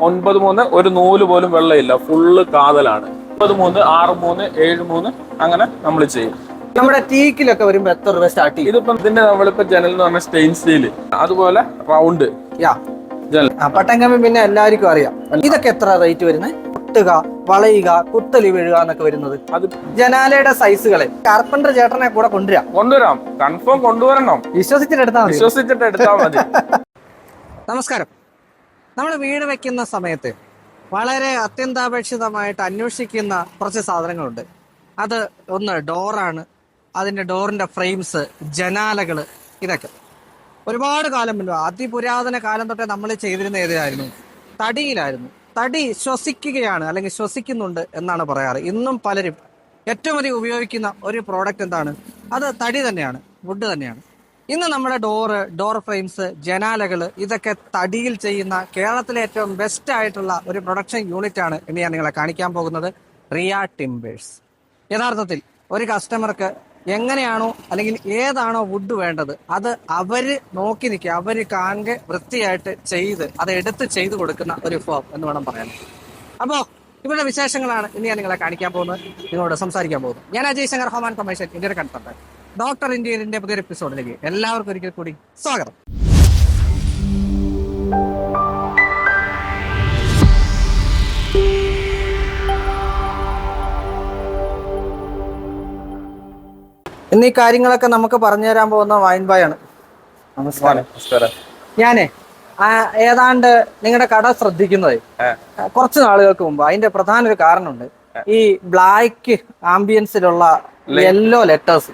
ഒൻപത് മൂന്ന് ഒരു നൂൽ പോലും വെള്ളമില്ല. ഫുള്ള് കാതലാണ്. ഒൻപത് മൂന്ന് ആറ് മൂന്ന് ഏഴ് മൂന്ന് അങ്ങനെ നമ്മൾ ചെയ്യും. നമ്മുടെ ടീക്കിലൊക്കെ വരുമ്പോ എത്ര രൂപ സ്റ്റാർട്ട് ചെയ്യും? ഇതിപ്പോ ഇതിന്റെ നമ്മളിപ്പോ ജനൽ എന്ന് പറഞ്ഞ സ്റ്റെയിൻ സ്റ്റീൽ അതുപോലെ റൗണ്ട്. പട്ടങ്കമ്പി പിന്നെ എല്ലാവർക്കും അറിയാം. ഇതൊക്കെ എത്ര റേറ്റ് വരുന്നത് കുട്ടുക വളയുക കുത്തലി വീഴുക എന്നൊക്കെ വരുന്നത്. അത് ജനാലയുടെ സൈസുകളെ കാർപ്പന്റർ ചേട്ടനെ കൂടെ കൊണ്ടുവരാം. കൊണ്ടുവരാം. കൺഫേം കൊണ്ടുവരണം. വിശ്വസിച്ചിട്ട് എടുത്താൽ വിശ്വസിച്ചിട്ട് എടുത്താൽ മതി. നമസ്കാരം. നമ്മൾ വീട് വെക്കുന്ന സമയത്ത് വളരെ അത്യന്താപേക്ഷിതമായിട്ട് അന്വേഷിക്കുന്ന കുറച്ച് സാധനങ്ങളുണ്ട്. അത് ഒന്ന് ഡോറാണ്. അതിന്റെ ഡോറിന്റെ ഫ്രെയിംസ് ജനാലകൾ ഇതൊക്കെ. ഒരുപാട് കാലം മുൻപ് അതിപുരാതന കാലം തൊട്ടേ നമ്മൾ ചെയ്തിരുന്ന ഏതായിരുന്നു? തടിയിലായിരുന്നു. തടി ശ്വസിക്കുകയാണ് അല്ലെങ്കിൽ ശ്വസിക്കുന്നുണ്ട് എന്നാണ് പറയാറ്. ഇന്നും പലരും ഏറ്റവും അധികം ഉപയോഗിക്കുന്ന ഒരു പ്രോഡക്റ്റ് എന്താണ്? അത് തടി തന്നെയാണ് വുഡ് തന്നെയാണ്. ഇന്ന് നമ്മുടെ ഡോറ് ഡോർ ഫ്രെയിംസ് ജനാലകൾ ഇതൊക്കെ തടിയിൽ ചെയ്യുന്ന കേരളത്തിലെ ഏറ്റവും ബെസ്റ്റ് ആയിട്ടുള്ള ഒരു പ്രൊഡക്ഷൻ യൂണിറ്റ് ആണ് ഇനി ഞാൻ നിങ്ങളെ കാണിക്കാൻ പോകുന്നത്. റിയ ടിംബേഴ്സ് യഥാർത്ഥത്തിൽ ഒരു കസ്റ്റമർക്ക് എങ്ങനെയാണോ അല്ലെങ്കിൽ ഏതാണോ വുഡ് വേണ്ടത് അത് അവർ നോക്കി നിൽക്കുക അവർ കാണുക വൃത്തിയായിട്ട് ചെയ്ത് അത് എടുത്ത് ചെയ്തു കൊടുക്കുന്ന ഒരു ഫോം എന്ന് വേണം പറയാൻ. അപ്പോ ഇവരുടെ വിശേഷങ്ങളാണ് ഇനി ഞാൻ നിങ്ങളെ കാണിക്കാൻ പോകുന്നത്. നിങ്ങളോട് സംസാരിക്കാൻ പോകുന്നത്. ഞാൻ അജയ് ശങ്കർ ഹോമാൻ കമ്മീഷൻ ഇന്ത്യയുടെ കണ്ടന്റ് ഡോക്ടർ ഇന്ത്യയുടെ പുതിയൊരു എപ്പിസോഡിലേക്ക് എല്ലാവർക്കും ഒരിക്കൽ കൂടി സ്വാഗതം. ഇന്ന് ഈ കാര്യങ്ങളൊക്കെ നമുക്ക് പറഞ്ഞു തരാൻ പോകുന്ന വൈൻ ബായ് ആണ്. നമസ്കാരം. നമസ്കാരം. ഞാനേ ഏതാണ്ട് നിങ്ങളുടെ കട ശ്രദ്ധിക്കുന്നത് കുറച്ച് നാളുകൾക്ക് മുമ്പ് അതിന്റെ പ്രധാന ഒരു കാരണമുണ്ട് ഈ ബ്ലാക്ക് ആംബിയൻസിലുള്ള യെല്ലോ ലെറ്റേഴ്സ്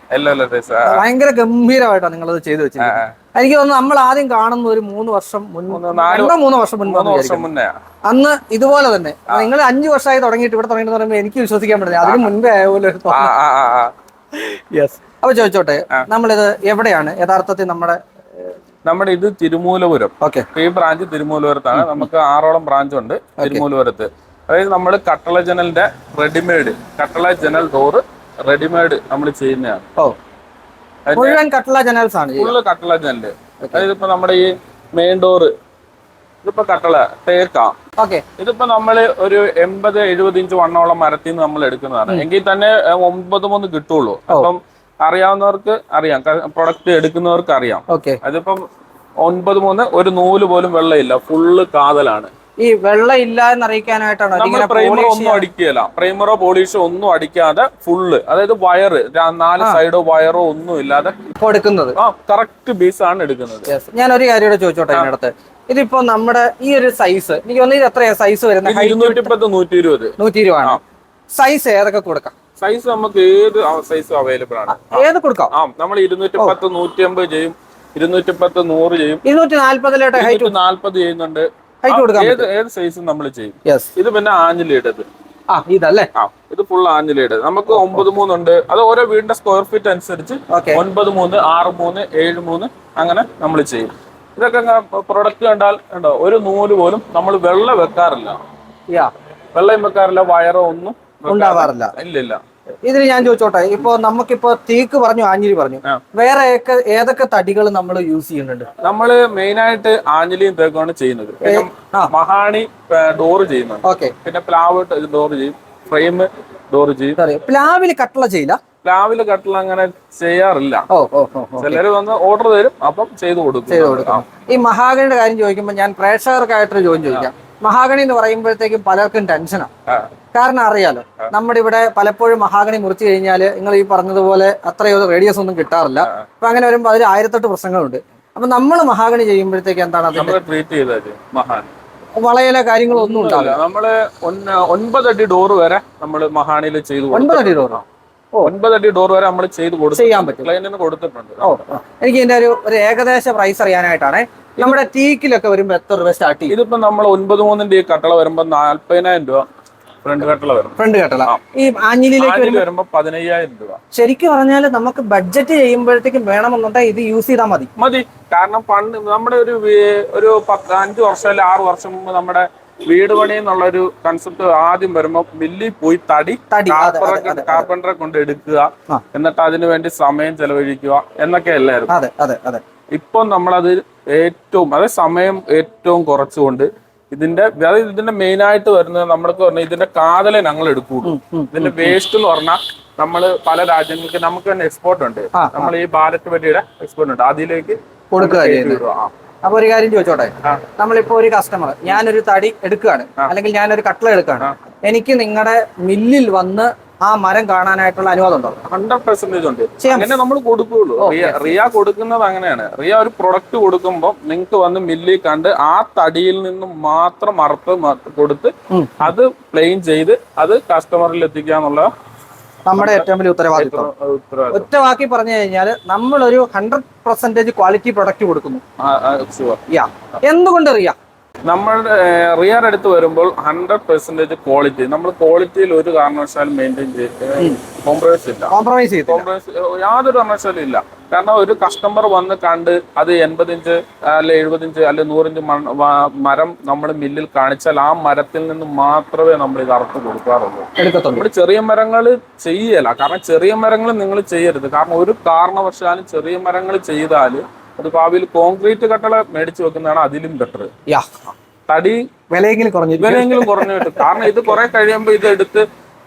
ഭയങ്കര ഗംഭീരമായിട്ടാണ് നിങ്ങളത് ചെയ്തു വെച്ചിരിക്കുന്നത്. എനിക്ക് തോന്നുന്നു നമ്മൾ ആദ്യം കാണുന്ന ഒരു മൂന്ന് വർഷം മുൻപ് മൂന്നോ വർഷം മുൻപ് അന്ന് ഇതുപോലെ തന്നെ. നിങ്ങൾ അഞ്ചു വർഷമായി തുടങ്ങിയിട്ട് ഇവിടെ തുടങ്ങിയിട്ട് പറയുമ്പോൾ എനിക്ക് വിശ്വസിക്കാൻ പറ്റില്ല അതിന് മുൻപേ ആയപോലെ യെസ് അപ്പൊ ചോദിച്ചോട്ടെ നമ്മളിത് എവിടെയാണ്? യഥാർത്ഥത്തിൽ നമ്മുടെ നമ്മുടെ ഇത് തിരുമൂലപുരം. ഓക്കെ. ഈ ബ്രാഞ്ച് തിരുമൂലപുരത്താണ്. നമുക്ക് ആറോളം ബ്രാഞ്ച് ഉണ്ട് തിരുമൂലപുരത്ത്. അതായത് നമ്മൾ കട്ടള ജനലിന്റെ റെഡിമെയ്ഡ് കട്ടള ജനൽ ഡോറ് റെഡിമെയ്ഡ് നമ്മൾ ചെയ്യുന്നതാണ്. ഓ. മുഴുവൻ കട്ട്ല ജനൽസ് ആണ്. ഫുള്ള് കട്ടള ജനൽ. അതായത് ഇപ്പൊ നമ്മുടെ ഈ മെയിൻ ഡോറ് ഇതിപ്പോ കട്ടള തേക്കാം ഓക്കെ ഇതിപ്പോ നമ്മൾ ഒരു എൺപത് എഴുപത് ഇഞ്ച് വണ്ണമുള്ള മരത്തിൽ നിന്ന് നമ്മൾ എടുക്കുന്നതാണ് എങ്കിൽ തന്നെ ഒമ്പത് മൂന്ന് കിട്ടുള്ളൂ. അപ്പം അറിയാവുന്നവർക്ക് അറിയാം. പ്രൊഡക്റ്റ് എടുക്കുന്നവർക്ക് അറിയാം. അതിപ്പം ഒൻപത് മൂന്ന് ഒരു നൂൽ പോലും വെള്ളമില്ല. ഫുള്ള് കാതലാണ്. ഈ വെള്ളം ഇല്ല എന്ന് അറിയിക്കാനായിട്ടാണ് നമ്മൾ പ്രൈമറോ ഒന്നും അടിക്കുകയില്ല. പ്രൈമറോ പോളിഷോ ഒന്നും അടിക്കാതെ ഫുള്ള് അതായത് വയറ് നാല് സൈഡോ വയറോ ഒന്നും ഇല്ലാതെ ഇപ്പൊ എടുക്കുന്നത്. കറക്റ്റ് ബേസ് ആണ് എടുക്കുന്നത്. ഞാൻ ഒരു കാര്യം കൂടെ ചോദിച്ചോട്ടെ ഇതിനടുത്ത് ഇതിപ്പോ നമ്മുടെ ഈ ഒരു സൈസ് എനിക്ക് തോന്നുന്നു ഇത് എത്രയാ? സൈസ് വരുന്നത്? ഇരുന്നൂറ്റി പത്ത് നൂറ്റി ഇരുപത് നൂറ്റി ഇരുപതാണ് സൈസ് ഏതൊക്കെ കൊടുക്കാം? സൈസ് നമുക്ക് ഏത് സൈസ് അവൈലബിൾ ആണ്? ഏത് കൊടുക്കാം? ആ നമ്മൾ ഇരുന്നൂറ്റി പത്ത് നൂറ്റി അമ്പത് ചെയ്യും. ഇരുന്നൂറ്റി പത്ത് നൂറ് ചെയ്യും. ഇരുന്നൂറ്റി നാല്പതിലോട്ട് ഹൈറ്റ് നാല്പത് ചെയ്യുന്നുണ്ട്. ഹൈറ്റ് കൊടുക്കാം ഏത് ഏത് സൈസും നമ്മൾ ചെയ്യും. യെസ് ഇത് പിന്നെ ആഞ്ഞിലിയുടേത് ആ ഇതല്ലേ? ഇത് ഫുൾ ആഞ്ഞിലിയുടെ നമുക്ക് ഒമ്പത് മൂന്നുണ്ട്. അത് ഓരോ വീടിന്റെ സ്ക്വയർ ഫീറ്റ് അനുസരിച്ച് ഒൻപത് മൂന്ന് ആറ് മൂന്ന് ഏഴ് മൂന്ന് അങ്ങനെ നമ്മൾ ചെയ്യും. ഇതൊക്കെ പ്രൊഡക്റ്റ് കണ്ടാൽ ഉണ്ടോ ഒരു നൂൽ പോലും നമ്മൾ വെള്ളം വെക്കാറില്ല. വെള്ളം വെക്കാറില്ല വയറോ ഒന്നും ഉണ്ടാവാറില്ല. ഇല്ല ഇല്ല ഇതിന് ഞാൻ ചോദിച്ചോട്ടെ ഇപ്പൊ നമുക്കിപ്പോ തീക്ക് പറഞ്ഞു ആഞ്ഞിലി പറഞ്ഞു. വേറെ ഏതൊക്കെ തടികൾ നമ്മൾ യൂസ് ചെയ്യുന്നുണ്ട്? നമ്മൾ മെയിൻ ആയിട്ട് ആഞ്ഞിലിയും തേക്കുമാണ് ചെയ്യുന്നത്. മഹാണി ഡോറ് ചെയ്യുന്നുണ്ട് ഓക്കെ. പിന്നെ പ്ലാവ് ഡോറ് ചെയ്യും ഫ്രെയിം ഡോറ് ചെയ്യും. പ്ലാവിൽ കട്ടള ചെയ്യില്ല? പ്ലാവിൽ കട്ടിൽ അങ്ങനെ ചെയ്യാറില്ല. ചിലര് വന്ന് ഓർഡർ തരും അപ്പം ചെയ്തു കൊടുക്കും. ഈ മഹാഗണിയുടെ കാര്യം ചോദിക്കുമ്പോൾ ഞാൻ പ്രേക്ഷകർക്കായിട്ടൊരു ജോയിൻ ചോദിക്കാം. മഹാഗണി എന്ന് പറയുമ്പോഴത്തേക്കും പലർക്കും ടെൻഷനാണ് കാരണം അറിയാലോ നമ്മുടെ ഇവിടെ പലപ്പോഴും മഹാഗണി മുറിച്ചു കഴിഞ്ഞാൽ നിങ്ങൾ ഈ പറഞ്ഞതുപോലെ അത്രയോ റേഡിയസ് ഒന്നും കിട്ടാറില്ല. അപ്പൊ അങ്ങനെ വരുമ്പോൾ അതിൽ ആയിരത്തെട്ട് പ്രശ്നങ്ങളുണ്ട്. അപ്പൊ നമ്മൾ മഹാഗണി ചെയ്യുമ്പോഴത്തേക്ക് എന്താണ് അതിന്റെ ട്രീറ്റ് ചെയ്തത് മഹാൻ വളയിലെ കാര്യങ്ങളൊന്നും ഉണ്ടാവില്ല. നമ്മൾ ഒൻപതടി ഡോറ് വരെ നമ്മൾ മഹാണിയിൽ ചെയ്തു കൊടുക്കും. ഒൻപത് അടി ഡോർ വരെ നമ്മൾ ചെയ്ത് കൊടുത്തു ചെയ്യാൻ പറ്റും. ക്ലയന്റിന് കൊടുത്തിട്ടുണ്ട്. ഓ. എനിക്ക് ഇതിന്റെ ഒരു ഒരു ഏകദേശ പ്രൈസ് അറിയാനായിട്ടാണ്. നമ്മുടെ ടീക്കിലൊക്കെ വരുമ്പോൾ എത്ര രൂപ സ്റ്റാർട്ട് ചെയ്യും? ഇതിപ്പോ നമ്മൾ ഒൻപത് മൂന്നിന്റെ ഈ കട്ടള വരുമ്പോ നാല്പതിനായിരം രൂപ ഫ്രണ്ട് കട്ടള വരും. ഫ്രണ്ട് കട്ടള. ഈ ആഞ്ഞിലിയിലേക്ക് വരുമ്പോൾ വരുമ്പോ പതിനയ്യായിരം രൂപ. ശരിക്കും പറഞ്ഞാൽ നമുക്ക് ബഡ്ജറ്റ് ചെയ്യുമ്പോഴത്തേക്കും വേണമെന്നുണ്ടെങ്കിൽ ഇത് യൂസ് ചെയ്താൽ മതി. മതി. കാരണം പണ്ട് നമ്മുടെ ഒരു ഒരു പത്ത് അഞ്ച് വർഷം അല്ലെ ആറ് വർഷം മുമ്പ് നമ്മുടെ വീട് പണി എന്നുള്ള ഒരു കൺസെപ്റ്റ് ആദ്യം വരുമ്പോ മില്ലിൽ പോയി തടി കാർപ്പന്ററെ കൊണ്ട് എടുക്കുക. എന്നിട്ട് അതിനു വേണ്ടി സമയം ചെലവഴിക്കുക എന്നൊക്കെ അല്ലായിരുന്നു ഇപ്പം നമ്മളത് ഏറ്റവും അതായത് സമയം ഏറ്റവും കുറച്ചുകൊണ്ട് ഇതിന്റെ അതായത് ഇതിന്റെ മെയിൻ ആയിട്ട് വരുന്നത് നമ്മൾക്ക് പറഞ്ഞാൽ ഇതിന്റെ കാതലെ ഞങ്ങൾ എടുക്കുള്ളൂ. ഇതിന്റെ വേസ്റ്റ് എന്ന് പറഞ്ഞാൽ നമ്മൾ പല രാജ്യങ്ങൾക്ക് നമുക്ക് തന്നെ എക്സ്പോർട്ട് ഉണ്ട്. നമ്മൾ ഈ ഭാരത് വഴിയുടെ എക്സ്പോർട്ട് ഉണ്ട്. അതിലേക്ക് കൊടുക്കുക അപ്പൊ ഒരു കാര്യം ചോദിച്ചോട്ടെ. നമ്മളിപ്പോ ഒരു കസ്റ്റമർ ഞാനൊരു തടി എടുക്കുകയാണ്. അല്ലെങ്കിൽ ഞാനൊരു കട്ട്ള എടുക്കുകയാണ്. എനിക്ക് നിങ്ങളുടെ മില്ലിൽ വന്ന് ആ മരം കാണാനായിട്ടുള്ള അനുവാദം ഉണ്ടോ? ഹൺഡ്രഡ് പെർസെന്റേജ് ഉണ്ട്. അങ്ങനെ നമ്മൾ കൊടുക്കുകയുള്ളൂ റിയ റിയ കൊടുക്കുന്നത് അങ്ങനെയാണ്. റിയ ഒരു പ്രൊഡക്റ്റ് കൊടുക്കുമ്പോൾ നിങ്ങൾക്ക് വന്ന് മില്ലിൽ കണ്ട് ആ തടിയിൽ നിന്നും മാത്രം അറുത്ത് കൊടുത്ത് അത് പ്ലെയിൻ ചെയ്ത് അത് കസ്റ്റമറിൽ എത്തിക്കുക എന്നുള്ള നമ്മുടെ ഏറ്റവും വലിയ ഉത്തരവാദിത്വം. ഒറ്റ വാക്കി പറഞ്ഞു കഴിഞ്ഞാൽ നമ്മളൊരു ഹൺഡ്രഡ് പെർസെന്റേജ് ക്വാളിറ്റി പ്രൊഡക്റ്റ് കൊടുക്കുന്നു. എന്തുകൊണ്ട് അറിയാം? നമ്മളുടെ റിയർ എടുത്ത് വരുമ്പോൾ ഹൺഡ്രഡ് പെർസെന്റേജ് ക്വാളിറ്റി നമ്മൾ ക്വാളിറ്റിയിൽ ഒരു കാരണവശാലും മെയിന്റെയിൻ ചെയ്ത് കോംപ്രമൈസ് ഇല്ല. കോംപ്രമൈസ് കോംപ്രമൈസ് യാതൊരു കാരണവശാലും ഇല്ല. കാരണം ഒരു കസ്റ്റമർ വന്ന് കണ്ട് അത് എൺപതിഞ്ച് അല്ലെ എഴുപതിഞ്ച് അല്ലെ നൂറിഞ്ച് മരം നമ്മൾ മില്ലിൽ കാണിച്ചാൽ ആ മരത്തിൽ നിന്ന് മാത്രമേ നമ്മൾ ഇത് അറുത്ത് കൊടുക്കാറുള്ളൂ. നമ്മൾ ചെറിയ മരങ്ങൾ ചെയ്യല കാരണം ചെറിയ മരങ്ങൾ നിങ്ങൾ ചെയ്യരുത്. കാരണം ഒരു കാരണവശാലും ചെറിയ മരങ്ങൾ ചെയ്താൽ അത് ഭാവിയിൽ കോൺക്രീറ്റ് കട്ടള മേടിച്ചു വെക്കുന്നതാണ് അതിലും ബെറ്റർ തടി വിലയെങ്കിലും വിലയെങ്കിലും കുറഞ്ഞു കിട്ടും കാരണം ഇത് കുറെ കഴിയുമ്പോൾ ഇത് എടുത്ത്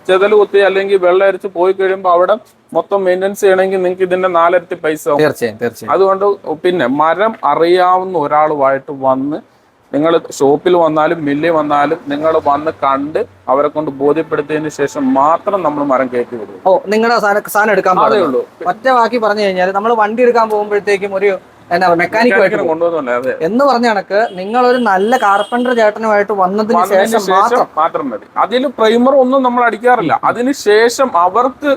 ചെതൽ കുത്തി അല്ലെങ്കിൽ വെള്ളം അരിച്ച് പോയി കഴിയുമ്പോൾ അവിടെ മൊത്തം മെയിന്റെനൻസ് ചെയ്യണമെങ്കിൽ നിങ്ങൾക്ക് ഇതിന്റെ നാലരട്ടി പൈസ തീർച്ചയായും തീർച്ചയായും. അതുകൊണ്ട് പിന്നെ മരം അറിയാവുന്ന ഒരാളുമായിട്ട് വന്ന് നിങ്ങൾ ഷോപ്പിൽ വന്നാലും മില്ലിൽ വന്നാലും നിങ്ങൾ വന്ന് കണ്ട് അവരെ കൊണ്ട് ബോധ്യപ്പെടുത്തിയതിന് ശേഷം മാത്രം നമ്മൾ മരം കയറ്റി വിടും. ഓ നിങ്ങളുടെ സാധനം എടുക്കാൻ ഉള്ളൂ. ഒറ്റ വാക്കി പറഞ്ഞു കഴിഞ്ഞാൽ നമ്മൾ വണ്ടി എടുക്കാൻ പോകുമ്പോഴത്തേക്കും ഒരു എന്താ മെക്കാനിക്കുമായിട്ട്. കൊണ്ടുവന്നല്ലേ എന്ന് പറഞ്ഞ കണക്ക് നിങ്ങൾ ഒരു നല്ല കാർപ്പന്റർ ചേട്ടനുമായിട്ട് വന്നതിന് ശേഷം ശേഷം മാത്രം മാത്രം മതി. അതിൽ പ്രൈമർ ഒന്നും നമ്മൾ അടിക്കാറില്ല. അതിന് ശേഷം അവർക്ക്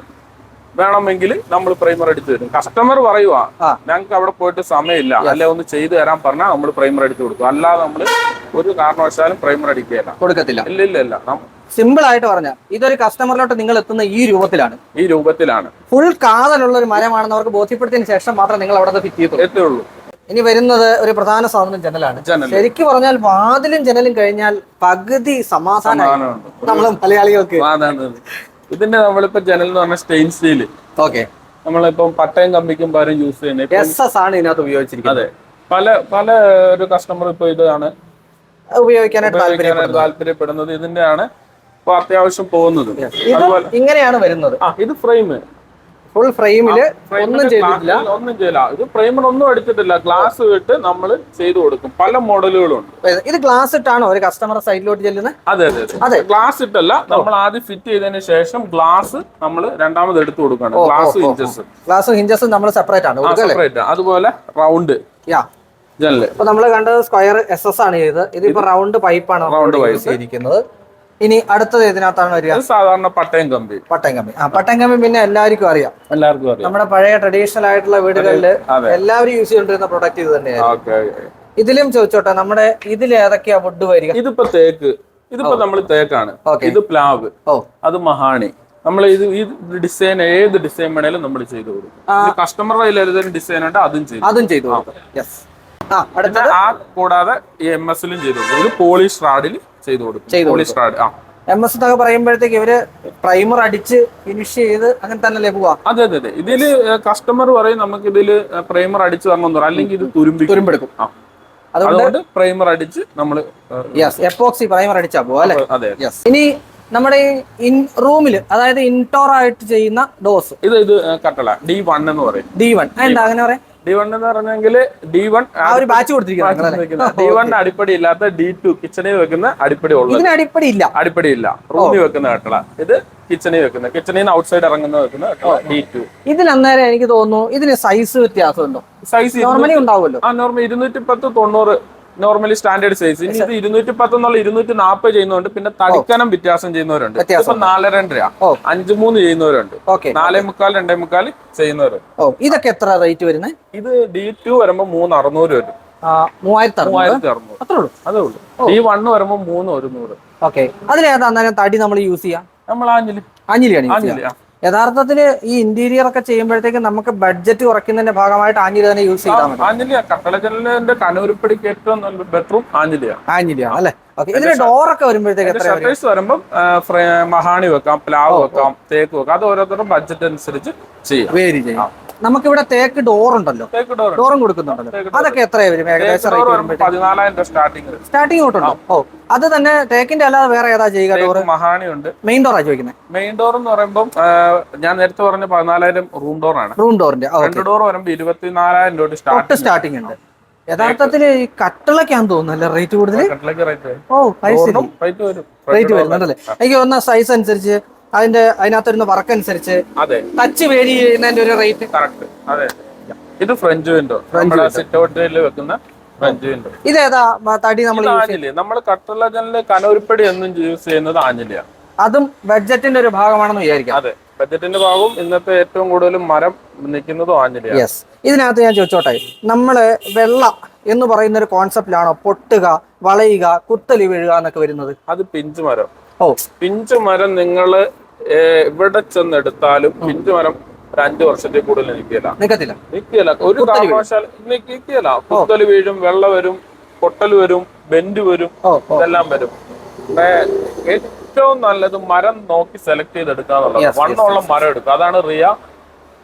വേണമെങ്കിൽ നമ്മൾ പ്രൈമർ അടിച്ചു തരും. കസ്റ്റമർ പറയുവാ ഞങ്ങൾക്ക് അവിടെ പോയിട്ട് സമയമില്ല. അല്ലെ ഒന്ന് ചെയ്തു തരാൻ പറഞ്ഞാൽ നമ്മൾ പ്രൈമർ അടിച്ചു കൊടുക്കും. അല്ലാതെ നമ്മൾ ഒരു കാരണവശാലും പ്രൈമർ അടിക്കുകയില്ല. കൊടുക്കത്തില്ല. ഇല്ല ഇല്ല ഇല്ല. സിമ്പിൾ ആയിട്ട് പറഞ്ഞാൽ ഇതൊരു കസ്റ്റമറിലോട്ട് നിങ്ങൾ എത്തുന്ന ഈ രൂപത്തിലാണ്. ഈ രൂപത്തിലാണ്. ഫുൾ കാതലുള്ള ഒരു മരമാണെന്ന് അവർക്ക് ബോധ്യപ്പെടുത്തിയതിന് ശേഷം മാത്രം നിങ്ങൾ അവിടെ ഫിറ്റ് ചെയ്തു ഇനി വരുന്നത് ഒരു പ്രധാന സാധനം ജനലാണ്. ശരിക്കും പറഞ്ഞാൽ വാതിലും ജനലും കഴിഞ്ഞാൽ പകുതി സമാധാനം നമ്മളെ നമ്മൾ മലയാളികൾക്ക്. ഇതിന്റെ നമ്മളിപ്പോ ജനൽ എന്ന് പറഞ്ഞ സ്റ്റെയിൻ സ്റ്റീൽ ഓക്കെ നമ്മളിപ്പം പട്ടയം കമ്പിക്കും പകരം യൂസ് ചെയ്യുന്നത് ഇപ്പം എസ് എസ് ആണ് ഇതിനകത്ത് ഉപയോഗിച്ചിരിക്കുന്നത്. അതെ. പല പല ഒരു കസ്റ്റമർ ഇപ്പൊ ഇതാണ് ഉപയോഗിക്കാനായിട്ട് താല്പര്യപ്പെടുന്നത്. ഇതിന്റെ ഇതിന്റെയാണ് ഇപ്പൊ അത്യാവശ്യം പോകുന്നത്. ഇങ്ങനെയാണ് വരുന്നത്. ആ ഇത് ഫ്രെയിം ഫുൾ ഫ്രെയിമിൽ ഒന്നും ചെയ്തിട്ടില്ല. ഒന്നും ചെയ്യില്ല ഇത് ഫ്രെയിമിൽ ഒന്നും അടിച്ചിട്ടില്ല. ഗ്ലാസ് ഇട്ട് നമ്മൾ ചെയ്തു കൊടുക്കും. പല മോഡലുകളും ഉണ്ട് ഇത് ഗ്ലാസ് ഇട്ടാണോ ഒരു കസ്റ്റമർ സൈഡിലോട്ട് ചെല്ലുന്നത്? അതെ അതെ അതെ. ഗ്ലാസ് ഇട്ടല്ല. നമ്മൾ ആദ്യം ഫിറ്റ് ചെയ്തതിന് ശേഷം ഗ്ലാസ് നമ്മൾ രണ്ടാമത് എടുത്തു കൊടുക്കണം ഗ്ലാസ് ഹിഞ്ചസ് ഗ്ലാസ് ഹിഞ്ചസ് നമ്മൾ സെപ്പറേറ്റ് ആണ്. സെപ്പറേറ്റ് അതുപോലെ റൗണ്ട് യാ. ജനൽ. ഇപ്പൊ നമ്മൾ കണ്ടത് സ്ക്വയർ എസ് എസ് ആണ് ചെയ്തത് ഇതിപ്പോ റൗണ്ട് പൈപ്പാണ് റൗണ്ട് ചെയ്തിരിക്കുന്നത്. ഇനി അടുത്തത് ഇതിനകത്താണ് വരിക? സാധാരണ പട്ടയം കമ്പി. പട്ടയം കമ്പി. ആ പട്ടയം കമ്പി പിന്നെ എല്ലാവർക്കും അറിയാം. എല്ലാവർക്കും അറിയാം. നമ്മുടെ പഴയ ട്രഡീഷണൽ ആയിട്ടുള്ള വീടുകളിൽ എല്ലാവരും യൂസ് ചെയ്തുകൊണ്ടിരുന്ന പ്രൊഡക്റ്റ് ഇത് തന്നെയാണ് ഇതിലും ചോദിച്ചോട്ടെ നമ്മുടെ ഇതിൽ ഏതൊക്കെയാ വുഡ് വരിക? ഇതിപ്പോ തേക്ക്. ഇതിപ്പോ നമ്മൾ തേക്കാണ്. ഇത് പ്ലാവ്. ഓ. അത് മഹാണി. നമ്മൾ ഇത് ഈ ഡിസൈൻ ഏത് ഡിസൈൻ വേണേലും നമ്മൾ ചെയ്തു കൊടുക്കും. കസ്റ്റമറുടെ കയ്യിൽ ഏതെങ്കിലും ഡിസൈൻ ഉണ്ട് അതും ചെയ്തു അതും ചെയ്തു ആ. കൂടാതെ ഈ എം എസിലും ചെയ്തു കൊടുക്കും. ഇത് പോളിഷ് റാഡിൽ ചെയ്തു കൊടുക്കും. എം എസ് എന്നൊക്കെ പറയുമ്പോഴത്തേക്ക് ഇവർ പ്രൈമർ അടിച്ച് ഫിനിഷ് ചെയ്ത് അങ്ങനെ തന്നെ പോവാ? അതെ അതെ അതെ. ഇതിൽ കസ്റ്റമർ പറയും നമുക്ക് ഇതിൽ പ്രൈമർ അടിച്ച് തരണം പറയും. അല്ലെങ്കിൽ ഇത് തുരുമ്പി തുരുമ്പെടുക്കും. അതുകൊണ്ട് പ്രൈമർ അടിച്ച് നമ്മൾ യെസ് എപ്പോക്സി പ്രൈമർ അടിച്ചാ പോവാ അല്ലെ? അതെ യെസ് ഇനി നമ്മുടെ ഇൻ റൂമിൽ അതായത് ഇൻഡോർ ആയിട്ട് ചെയ്യുന്ന ഡോസ് ഇത് ഇത് കട്ടള. ഡി വൺ എന്ന് പറയും. ഡി വൺ എന്താ അങ്ങനെ പറയാം? ഡി വൺ എന്ന് പറഞ്ഞെങ്കിൽ ഡി വൺ ബാച്ച് കൊടുത്തിരിക്കുന്നത് ഡി വൺ അടിപ്പടി ഇല്ലാത്ത ഡി ടു കിച്ചണിൽ വെക്കുന്ന അടിപ്പടി ഉള്ളത് ഇതിന് അടിപ്പടി ഇല്ല. അടിപ്പടി ഇല്ല. റൂമിൽ വെക്കുന്ന കട്ടള. ഇത് കിച്ചണിൽ വെക്കുന്ന. കിച്ചണിൽ നിന്ന് ഔട്ട്സൈഡ് ഇറങ്ങുന്ന വെക്കുന്ന ഡി ടു ഇതിൽ അന്നേരം എനിക്ക് തോന്നുന്നു ഇതിന് സൈസ് വ്യത്യാസം ഉണ്ടോ സൈസ് നോർമലി ഉണ്ടാവുമല്ലോ. ആ നോർമൽ ഇരുന്നൂറ്റി പത്ത് തൊണ്ണൂറ് നോർമലി സ്റ്റാൻഡേർഡ് സൈസ് ഇനി ഇത് ഇരുന്നൂറ്റി പത്ത് എന്നുള്ള ഇരുന്നൂറ്റി നാൽപ്പത് ചെയ്യുന്നവരുണ്ട്. പിന്നെ തടിക്കനം വ്യത്യാസം ചെയ്യുന്നവരുണ്ട്. ഇപ്പൊ നാല് രണ്ടര. അഞ്ച് മൂന്ന് ചെയ്യുന്നവരുണ്ട്. നാലേ മുക്കാൽ രണ്ടേ മുക്കാൽ ചെയ്യുന്നവരുണ്ട്. ഓ ഇതൊക്കെ എത്ര റേറ്റ് വരുന്നത് ഇത് ഡി ടു വരുമ്പോ മൂന്ന് അറുന്നൂറ് വരും അതേ ഉള്ളൂ. ഡി വൺ വരുമ്പോ മൂന്ന് ഒരുന്നൂറ് ഓക്കെ അതിലേതാ തടി നമ്മൾ യൂസ് ചെയ്യാം? നമ്മൾ ആഞ്ഞിലി. ആഞ്ഞിലിയാണ് യഥാർത്ഥത്തിൽ ഈ ഇന്റീരിയർ ഒക്കെ ചെയ്യുമ്പോഴത്തേക്ക് നമുക്ക് ബഡ്ജറ്റ് കുറയ്ക്കുന്നതിന്റെ ഭാഗമായിട്ട് ആഞ്ഞിലി തന്നെ യൂസ് ചെയ്താൽ മതി. ആഞ്ഞിലിയ കട്ടള ജനലിന്റെ കനൂരിപ്പടിക്ക് ഏറ്റവും നല്ല ബെഡ്റൂം ആഞ്ഞിലിയ ആഞ്ഞിലിയ അല്ലേ? ഇതിന്റെ ഇതിന് ഡോറൊക്കെ വരുമ്പോഴത്തേക്ക് വരുമ്പോൾ മഹാണി വെക്കാം പ്ലാവ് വെക്കാം തേക്ക് വെക്കാം അത് ഓരോരുത്തരുടെ ബഡ്ജറ്റ് അനുസരിച്ച് ചെയ്യാം. വേരി ചെയ്യും. നമുക്കിവിടെ തേക്ക് ഡോർ ഉണ്ടല്ലോ. ഡോറും കൊടുക്കുന്നുണ്ടല്ലോ. അതൊക്കെ എത്രയാ വരും? ഏകദേശം റേറ്റ് സ്റ്റാർട്ടിങ് തൊട്ടുണ്ടോ ഓ അത് തന്നെ തേക്കിന്റെ അല്ലാതെ വേറെ ഏതാ ചെയ്യുക ഡോർ മഹാണി ഉണ്ട്. മെയിൻ ഡോറാ ചോദിക്കുന്നത് മെയിൻ ഡോർ എന്ന് പറയുമ്പോൾ ഞാൻ നേരത്തെ പറഞ്ഞ പതിനാലായിരം റൂം ഡോർ ആണ്. റൂം ഡോറിന്റെ രണ്ട് ഡോർ വരുമ്പോൾ ഇരുപത്തിനാലായിരം രൂപ തൊട്ട് സ്റ്റാർട്ട് സ്റ്റാർട്ടിങ് ഉണ്ട്. യഥാർത്ഥത്തിൽ ഈ കട്ടിളൊക്കെയാന്ന് തോന്നുന്നു റേറ്റ് കൂടുതൽ ഓ റേറ്റ് വരുന്നുണ്ടല്ലേ എനിക്ക് തോന്നുന്ന സൈസ് അനുസരിച്ച് അതിന്റെ അതിനകത്ത് വരുന്ന വർക്ക് അനുസരിച്ച് അതെ. ടച്ച് വേരി ചെയ്യുന്നതിന്റെ ഒരു റേറ്റ് കറക്റ്റ് അതെ. ഇത് ഫ്രഞ്ച് വിൻഡോ സിറ്റ് ഔട്ടിൽ വെക്കുന്ന ഫ്രഞ്ച് വിൻഡോ ഇതേതാ തടി നമ്മൾ ആഞ്ഞിലി. നമ്മൾ കട്ടുള്ള ജനൽ കനോരിപ്പടി എന്നും യൂസ് ചെയ്യുന്നത് ആഞ്ഞിലിയാണ് അതും ബഡ്ജറ്റിന്റെ ഒരു ഭാഗമാണെന്ന് വിചാരിക്കാം. അതെ. ബഡ്ജറ്റിന്റെ ഭാഗവും ഇന്നത്തെ ഏറ്റവും കൂടുതൽ മരം നിൽക്കുന്നതും ആഞ്ഞിലിയാണ് യെസ് ഇതിനകത്ത് ഞാൻ ചോദിച്ചോട്ടെ? നമ്മൾ വെള്ള എന്ന് പറയുന്ന ഒരു കോൺസെപ്റ്റിലാണോ പൊട്ടുക വളയുക കുത്തലി വീഴുക എന്നൊക്കെ വരുന്നത്? അത് പിഞ്ച് മരം. ഓ. പിഞ്ച് മരം നിങ്ങൾ എവിടെ ചെന്നെടുത്താലും ഹിന്ദു മരം ഒരു അഞ്ചു വർഷത്തിൽ കൂടുതൽ നിൽക്കില്ല. നിൽക്കത്തില്ല. നിൽക്കില്ല. ഒരു കാരണവശാൽ നിൽക്കില്ല. കുത്തൽ വീഴും വെള്ള വരും പൊട്ടൽ വരും ബെൻഡ് വരും ഇതെല്ലാം വരും. ഏറ്റവും നല്ലത് മരം നോക്കി സെലക്ട് yes, വണ്ണമുള്ള മരം എടുക്കുക. അതാണ് റിയ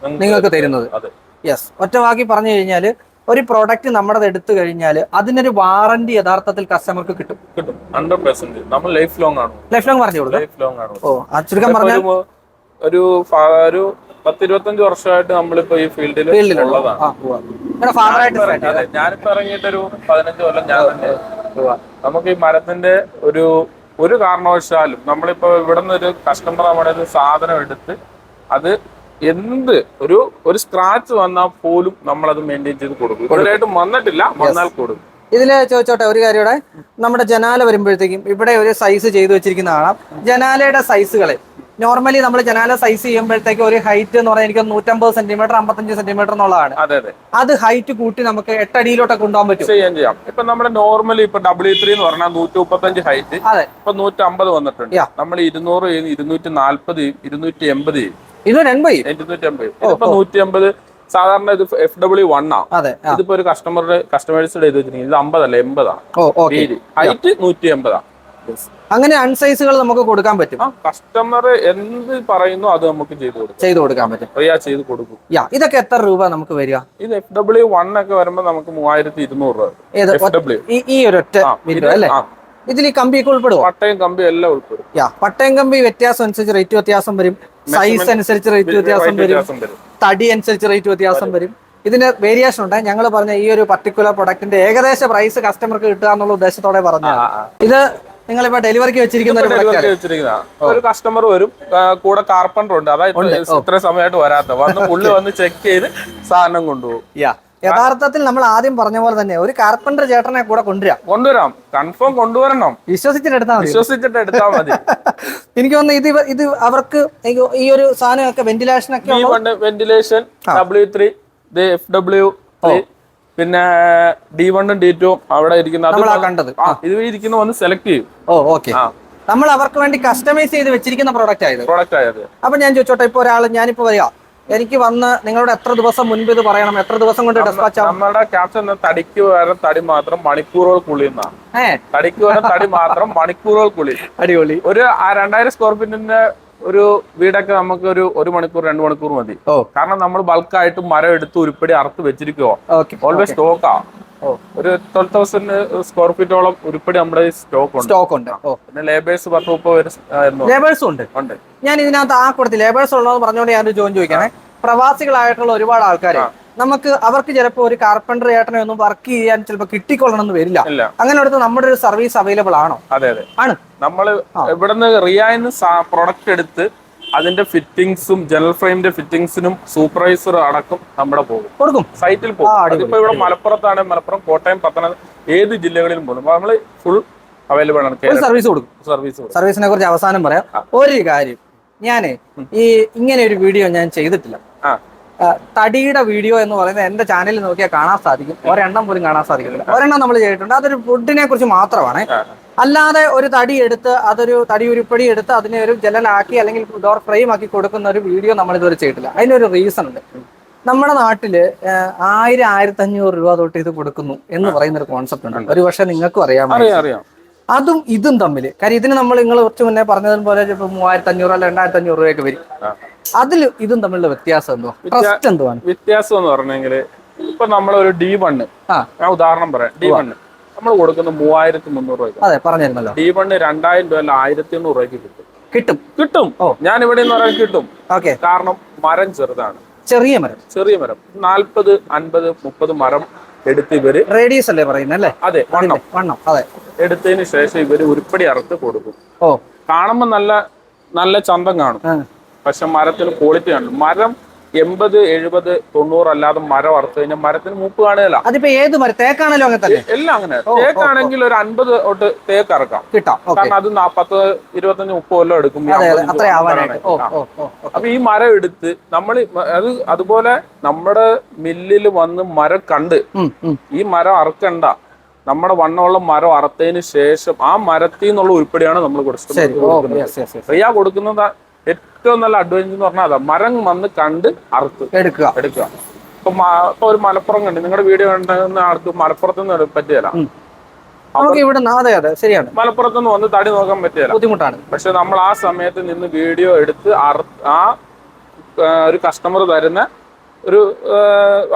നിങ്ങൾക്ക് തരുന്നത്. അതെ. യെസ് ഒറ്റ വാക്കി പറഞ്ഞു കഴിഞ്ഞാൽ ഒരു പ്രോഡക്റ്റ് നമ്മുടെ എടുത്തു കഴിഞ്ഞാൽ അതിനൊരു വാറന്റി യഥാർത്ഥത്തിൽ കസ്റ്റമർക്ക് കിട്ടും. കിട്ടും. ഹൺഡ്രഡ് പെർസെന്റ് നമ്മൾ ലൈഫ് ലോങ് ആണ്. ലൈഫ് ലോങ് പറഞ്ഞു കൊടുക്കും? ലൈഫ് ലോങ് ആണ്. ഓ ചുരുക്കം ഇപ്പൊ പറഞ്ഞാൽ ഒരു ഒരു ഒരു പത്തിരുപത്തഞ്ച് വർഷമായിട്ട് നമ്മളിപ്പോ ഈ ഫീൽഡിൽ ഉള്ളതാണ്. ഞാനിപ്പോ ഇറങ്ങിയിട്ടൊരു പതിനഞ്ച് കൊല്ലം ഞാൻ തന്നെ നമുക്ക് ഈ മരത്തിന്റെ ഒരു ഒരു കാരണവശാലും നമ്മളിപ്പോ ഇവിടെ നിന്ന് ഒരു കസ്റ്റമർ നമ്മുടെ ഒരു സാധനം എടുത്ത് അത് എന്ത് ഒരു ഒരു സ്ക്രാച്ച് വന്നാൽ പോലും നമ്മൾ അത് മെയിന്റെയിൻ ചെയ്ത് കൊടുക്കും. ഇതുവരെയായിട്ടും വന്നിട്ടില്ല വന്നാൽ കൊടുക്കും ഇതിൽ ചോദിച്ചോട്ടെ ഒരു കാര്യം ഇവിടെ. നമ്മുടെ ജനാല വരുമ്പോഴത്തേക്കും ഇവിടെ ഒരു സൈസ് ചെയ്തു വെച്ചിരിക്കുന്ന കാണാം. ജനാലയുടെ സൈസുകളെ നോർമലി നമ്മൾ ജനാല സൈസ് ചെയ്യുമ്പോഴത്തേക്ക് ഒരു ഹൈറ്റ് എന്ന് പറഞ്ഞാൽ എനിക്ക് നൂറ്റമ്പത് സെന്റിമീറ്റർ അമ്പത്തഞ്ച് സെന്റിമീറ്റർ എന്നുള്ളതാണ്. അതെ അതെ. അത് ഹൈറ്റ് കൂട്ടി നമുക്ക് എട്ടടിയിലോട്ടൊക്കെ കൊണ്ടുപോകാൻ പറ്റും. ചെയ്യാൻ ചെയ്യാം. ഇപ്പൊ നമ്മുടെ നോർമലി ഇപ്പൊ ഡബ്ല്യു ത്രീ എന്ന് പറഞ്ഞാൽ നൂറ്റി മുപ്പത്തഞ്ച് ഹൈറ്റ് അതെ. ഇപ്പൊ നൂറ്റമ്പത് വന്നിട്ടുണ്ട്. നമ്മൾ ഇരുന്നൂറ് ഇരുന്നൂറ്റി നാല്പത് ഇരുന്നൂറ്റി എൺപത് ഇത് എൺപത്. ഇരുന്നൂറ്റി അമ്പത് ഇതിപ്പോ നൂറ്റി അമ്പത് സാധാരണ ഇത് എഫ് ഡബ്ല്യു വൺ ആ. ഇതിപ്പോ ഒരു കസ്റ്റമറുടെ കസ്റ്റമേഴ്സിന്റെ ഇത് ഇത് അമ്പതല്ല എൺപതാ? ഹൈറ്റ് നൂറ്റി എൺപതാ അങ്ങനെ അൺസൈസുകൾ നമുക്ക് കൊടുക്കാൻ പറ്റും. കസ്റ്റമർ എന്ത് പറയുന്നു അത് നമുക്ക് ചെയ്തു കൊടുക്കും. ചെയ്തു കൊടുക്കാൻ പറ്റും. ഫ്രീ ആ ചെയ്ത് കൊടുക്കും. യാ ഇതൊക്കെ എത്ര രൂപ നമുക്ക് വരിക? ഇത് എഫ് ഡബ്ല്യു വൺ ഒക്കെ വരുമ്പോ നമുക്ക് മൂവായിരത്തി ഇരുന്നൂറ് രൂപ ഈ ഈ ഒരു ഒറ്റ വിൻഡോ അല്ലേ. ഇതിൽ ഈ കമ്പിയൊക്കെ ഉൾപ്പെടും പട്ടയം കമ്പി എല്ലാം ഉൾപ്പെടും. യാ പട്ടയം കമ്പി വ്യത്യാസം അനുസരിച്ച് റേറ്റ് വ്യത്യാസം വരും. സൈസ് അനുസരിച്ച് റേറ്റ് വ്യത്യാസം വരും. തടി അനുസരിച്ച് റേറ്റ് വ്യത്യാസം വരും. ഇതിന് വേരിയേഷൻ ഉണ്ട്. ഞങ്ങൾ പറഞ്ഞ ഈ ഒരു പർട്ടിക്കുലർ പ്രൊഡക്റ്റിന്റെ ഏകദേശ പ്രൈസ് കസ്റ്റമർക്ക് കിട്ടുക എന്നുള്ള ഉദ്ദേശത്തോടെ പറഞ്ഞു ഇത് നിങ്ങൾ ഇപ്പൊ ഡെലിവറിക്ക് വെച്ചിരിക്കുന്ന. ഒരു കസ്റ്റമർ വരും. കൂടെ കാർപ്പന്റർ ഉണ്ട്. അതായത് ഇത്ര സമയമായിട്ട് വരാത്ത. വന്ന് പുള്ളി വന്ന് ചെക്ക് ചെയ്ത് സാധനം കൊണ്ടുപോകും. യഥാർത്ഥത്തിൽ നമ്മൾ ആദ്യം പറഞ്ഞ പോലെ തന്നെ ഒരു കാർപ്പന്റർ ചേട്ടനെ കൂടെ കൊണ്ടുവരാം. കൊണ്ടുവരാം. കൺഫേം കൊണ്ടുവരണം. വിശ്വസിച്ചിട്ട് എടുത്താൽ മതി. വിശ്വസിച്ചിട്ട് എടുത്താൽ മതി. എനിക്ക് തോന്നുന്നു ഇത് ഇത് അവർക്ക് ഈ- ഒരു സാധനമൊക്കെ വെന്റിലേഷൻ ഒക്കെ ventilation W three F W പിന്നെ ഡി വണ്ണും ഡി ടു അവിടെ ഇരിക്കുന്ന കണ്ടത്. ഇത് ഇരിക്കുന്ന വന്ന് സെലക്ട് ചെയ്യും. ഓ ഓക്കെ നമ്മൾ അവർക്ക് വേണ്ടി കസ്റ്റമൈസ് ചെയ്ത് വെച്ചിരിക്കുന്ന പ്രോഡക്റ്റ് ആയത് പ്രോഡക്റ്റ് ആയത് അപ്പൊ ഞാൻ ചോദിച്ചോട്ടെ ഇപ്പൊ ഒരാൾ ഞാനിപ്പോ വരിക. എനിക്ക് വന്ന് നിങ്ങളോട് എത്ര ദിവസം മുൻപ് ഇത് പറയണം? എത്ര ദിവസം കൊണ്ട് ഡെസ്പാച്ച് ആവും നമ്മുടെ ക്യാപ്ഷൻ തടിക്ക് വരെ തടി മാത്രം മണിക്കൂറുകൾക്കുള്ളിൽ നിന്നാണ്. തടിക്ക് വരെ തടി മാത്രം മണിക്കൂറുകൾക്കുള്ളിൽ. അടിപൊളി. ഒരു രണ്ടായിരം സ്ക്വയർ ഫീറ്റിന്റെ ഒരു വീടൊക്കെ നമുക്ക് ഒരു ഒരു മണിക്കൂർ രണ്ട് മണിക്കൂർ മതി. കാരണം നമ്മൾ ബൾക്കായിട്ട് മരം എടുത്ത് ഉരുപ്പടി അറുത്ത് വെച്ചിരിക്കുവോ. ഓൾവേസ് സ്റ്റോക്കാ ഒരു ട്വൽവ് തൗസൻഡ് സ്ക്വയർ ഫീറ്റോളം ഉരുപ്പടി നമ്മുടെ സ്റ്റോക്ക് ഉണ്ട്. സ്റ്റോക്ക് ഉണ്ട്. പിന്നെ ലേബേഴ്സ് പത്ത് മുപ്പത് ലേബേഴ്സും ഉണ്ട്. ഉണ്ട്. ഞാൻ ഇതിനകത്ത് ആ കൊടുത്ത് ലേബേഴ്സ് ഉള്ളതെന്ന് പറഞ്ഞുകൊണ്ട് ഞാനൊരു ജോയിൻ ചോദിക്കണേ. പ്രവാസികളായിട്ടുള്ള ഒരുപാട് ആൾക്കാർ നമുക്ക് അവർക്ക് ചിലപ്പോൾ ഒരു കാർപ്പൻഡർ ഏട്ടനെ ഒന്നും വർക്ക് ചെയ്യാൻ ചിലപ്പോൾ കിട്ടിക്കൊള്ളണം എന്ന് വരില്ല അങ്ങനെ അടുത്ത് നമ്മുടെ ഒരു സർവീസ് അവൈലബിൾ ആണോ? അതെ അതെ. ആണ്. നമ്മൾ ഇവിടുന്ന് റിയാന്ന് പ്രൊഡക്റ്റ് എടുത്ത് അതിന്റെ ഫിറ്റിംഗ്സും ജനറൽ ഫ്രെയിമിന്റെ ഫിറ്റിംഗ്സിനും സൂപ്പർവൈസർ അടക്കം നമ്മുടെ പോകും. കൊടുക്കും. സൈറ്റിൽ പോകും. ഇപ്പൊ ഇവിടെ മലപ്പുറത്താണ്. മലപ്പുറം കോട്ടയം പത്തനംതിട്ട ഏത് ജില്ലകളിലും പോകും. നമ്മൾ ഫുൾ അവൈലബിൾ ആണ്. സർവീസ് കൊടുക്കും. സർവീസ് സർവീസിനെ കുറിച്ച് അവസാനം പറയാം. ഒരു കാര്യം. ഞാനേ ഈ ഇങ്ങനെ ഒരു വീഡിയോ ഞാൻ ചെയ്തിട്ടില്ല. തടിയുടെ വീഡിയോ എന്ന് പറയുന്നത് എന്റെ ചാനലിൽ നോക്കിയാൽ കാണാൻ സാധിക്കും. ഒരെണ്ണം പോലും കാണാൻ സാധിക്കില്ല ഒരെണ്ണം നമ്മൾ ചെയ്തിട്ടുണ്ട്. അതൊരു ഫുഡിനെ കുറിച്ച് മാത്രമാണ്. അല്ലാതെ ഒരു തടി എടുത്ത് അതൊരു തടി ഉരുപ്പടി എടുത്ത് അതിനെ ഒരു ജലനാക്കി അല്ലെങ്കിൽ ഡോർ ഫ്രെയിം ആക്കി കൊടുക്കുന്ന ഒരു വീഡിയോ നമ്മൾ ഇതുവരെ ചെയ്തിട്ടില്ല. അതിനൊരു റീസൺ ഉണ്ട്. നമ്മുടെ നാട്ടിൽ ആയിരം ആയിരത്തി അഞ്ഞൂറ് രൂപ തൊട്ട് ഇത് കൊടുക്കുന്നു എന്ന് പറയുന്ന ഒരു കോൺസെപ്റ്റ് ഉണ്ട്. ഒരു പക്ഷെ നിങ്ങൾക്കും അറിയാം. അതും ഇതും തമ്മിൽ. കാര്യം ഇതിന് നമ്മൾ നിങ്ങൾ കുറച്ച് മുന്നേ പറഞ്ഞതുപോലെ ഇപ്പൊ മൂവായിരത്തി അഞ്ഞൂറ് അല്ല രണ്ടായിരത്തി അഞ്ഞൂറ് രൂപയൊക്കെ വരും. അതിൽ ഇതും തമ്മിലുള്ള വ്യത്യാസം എന്തോ? ട്രസ്റ്റ് എന്തുവാണ്? വ്യത്യാസം എന്ന് പറഞ്ഞെങ്കിൽ ഇപ്പൊ നമ്മളൊരു ഡി വണ്ണ് ഞാൻ ഉദാഹരണം പറയാം. ഡി വണ്ണ് നമ്മൾ കൊടുക്കുന്ന മൂവായിരത്തി മുന്നൂറ് രൂപ അതെ പറഞ്ഞിരുന്നല്ലോ. ഡി വണ്ണ് രണ്ടായിരം രൂപ അല്ല ആയിരത്തി എണ്ണൂറ് രൂപയ്ക്ക് കിട്ടും. കിട്ടും. കിട്ടും. ഓ. ഞാൻ ഇവിടെ നിന്ന് പറയാൻ കിട്ടും. ഓക്കെ. കാരണം മരം ചെറുതാണ്. ചെറിയ മരം. ചെറിയ മരം. നാൽപ്പത് അൻപത് മുപ്പത് മരം എടുത്ത് ഇവർ റേഡിയസ് അല്ലേ പറയുന്നത് അല്ലേ? അതെ വണ്ണം. വണ്ണം അതെ. എടുത്തതിന് ശേഷം ഇവർ ഉരുപ്പടി അറുത്ത് കൊടുക്കും. ഓ. കാണുമ്പോൾ നല്ല നല്ല ചന്തം കാണും. പക്ഷെ മരത്തിന് ക്വാളിറ്റി കാണും മരം എൺപത് എഴുപത് തൊണ്ണൂറ് അല്ലാതെ മരം അറുത്തു കഴിഞ്ഞാൽ മരത്തിന് മൂപ്പ് കാണുകയില്ല. അതിപ്പോ ഏത് മരം? തേക്കാണല്ലോ അങ്ങനെ തന്നെ. എല്ലാം അങ്ങനെ. തേക്കാണെങ്കിൽ ഒരു അൻപത് തൊട്ട് തേക്ക് ഇറക്കാം. കിട്ടാം. കാരണം അത് നാപ്പത്ത് പത്ത് ഇരുപത്തഞ്ച് മുപ്പത് കൊല്ലം എടുക്കും. അപ്പൊ ഈ മരം എടുത്ത് നമ്മൾ അത് അതുപോലെ നമ്മുടെ മില്ലിൽ വന്ന് മരം കണ്ട്. ഈ മരം അറക്കണ്ട. നമ്മുടെ വണ്ണമുള്ള മരം അറുത്തതിന് ശേഷം ആ മരത്തിൽ നിന്നുള്ള ഉരുപ്പടിയാണ് നമ്മൾ കൊടുക്കുന്നത്. ഫ്രീയാ കൊടുക്കുന്നത് ഏറ്റവും നല്ല അഡ്വഞ്ചർ എന്ന് പറഞ്ഞാൽ അതാ മരം വന്ന് കണ്ട് അറുത്ത് എടുക്കുക. എടുക്കുക. ഇപ്പൊ ഇപ്പൊ ഒരു മലപ്പുറം കണ്ട് നിങ്ങളുടെ വീഡിയോ കണ്ടുന്ന ആൾക്ക് മലപ്പുറത്ത് നിന്ന് പറ്റിയല്ല നമുക്ക് ഇവിടെ അതെ അതെ ശരിയാണ്. മലപ്പുറത്ത് നിന്ന് വന്ന് തടി നോക്കാൻ പറ്റിയല്ല ബുദ്ധിമുട്ടാണ്. പക്ഷെ നമ്മൾ ആ സമയത്ത് നിന്ന് വീഡിയോ എടുത്ത് ആ ആ, ഒരു കസ്റ്റമർ തരുന്ന ഒരു